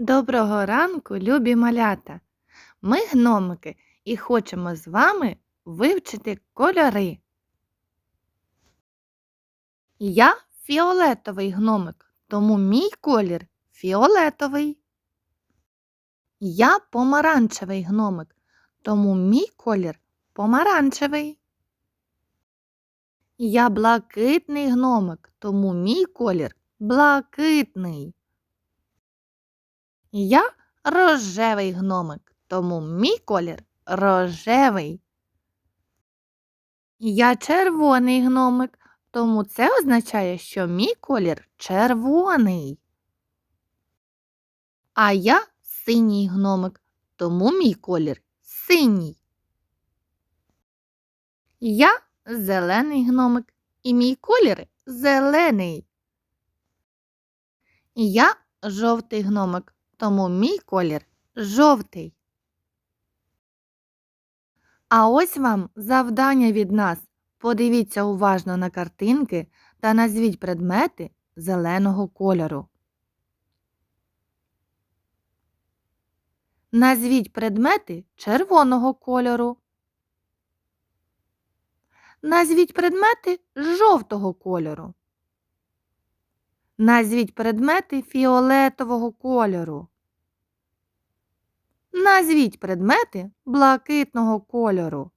Доброго ранку, любі малята! Ми гномики і хочемо з вами вивчити кольори. Я фіолетовий гномик, тому мій колір фіолетовий. Я помаранчевий гномик, тому мій колір помаранчевий. Я блакитний гномик, тому мій колір блакитний. Я рожевий гномик, тому мій колір рожевий. Я червоний гномик, тому це означає, що мій колір червоний. А я синій гномик, тому мій колір синій. Я зелений гномик, і мій колір зелений. Я жовтий гномик, тому мій колір жовтий. А ось вам завдання від нас. Подивіться уважно на картинки та назвіть предмети зеленого кольору. Назвіть предмети червоного кольору. Назвіть предмети жовтого кольору. Назвіть предмети фіолетового кольору. Назвіть предмети блакитного кольору.